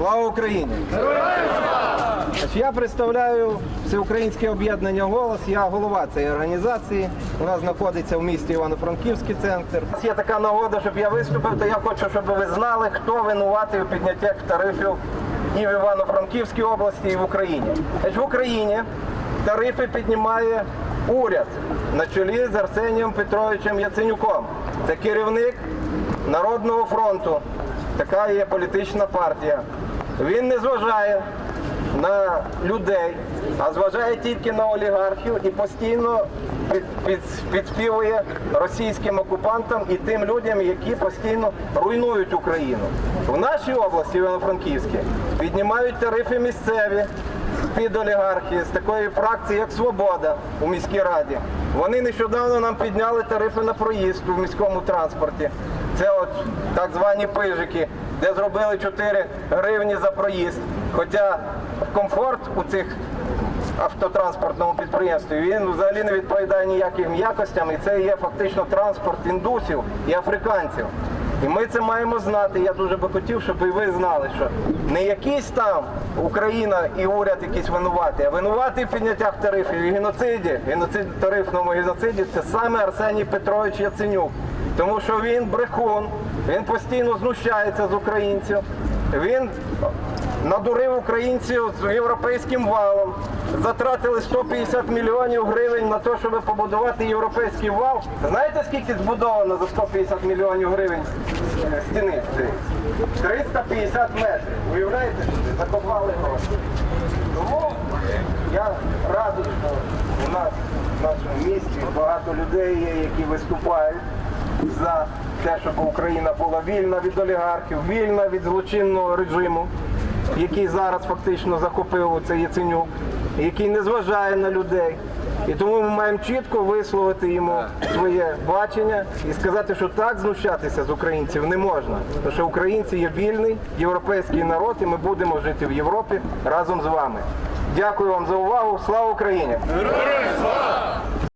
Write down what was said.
Слава Україні! Я представляю Всеукраїнське об'єднання Голос. Я голова цієї організації. У нас знаходиться в місті Івано-Франківський центр. У нас Є така нагода, щоб я виступив, то я хочу, щоб ви знали, хто винуватий у піднятті тарифів і в Івано-Франківській області, і в Україні. В Україні тарифи піднімає уряд на чолі з Арсенієм Петровичем Яценюком. Це керівник Народного фронту. Така є політична партія. Він не зважає на людей, а зважає тільки на олігархів і постійно під, під, підспівує російським окупантам і тим людям, які постійно руйнують Україну. В нашій області, Івано-Франківській, піднімають тарифи місцеві під олігархи з такої фракції, як Свобода у міській раді. Вони нещодавно нам підняли тарифи на проїзд у міському транспорті. Це от так звані пижики, де зробили 4 гривні за проїзд. Хоча комфорт у цих автотранспортному підприємстві він взагалі не відповідає ніяким якостям, і це є фактично транспорт індусів і африканців. І ми це маємо знати. Я дуже би хотів, щоб і ви знали, що не якийсь там Україна і уряд якийсь винуватий, а винуватий в підняттях тарифів і геноциді, геноцид тарифному геноциді це саме Арсеній Петрович Яценюк. Тому що він брехун, він постійно знущається з українців. Він надурив українців з європейським валом. Затратили 150 мільйонів гривень на те, щоб побудувати європейський вал. Знаєте, скільки збудовано за 150 мільйонів гривень стіни? 350 метрів. Уявляєте, закопали гроші. Тому я радий, що у нас в нашому місті багато людей є, які виступають за те, щоб Україна була вільна від олігархів, вільна від злочинного режиму, який зараз фактично захопив цей Яценюк, який не зважає на людей. І тому ми маємо чітко висловити йому своє бачення і сказати, що так знущатися з українців не можна. Тому що українці є вільний європейський народ, і ми будемо жити в Європі разом з вами. Дякую вам за увагу. Слава Україні! Героям слава!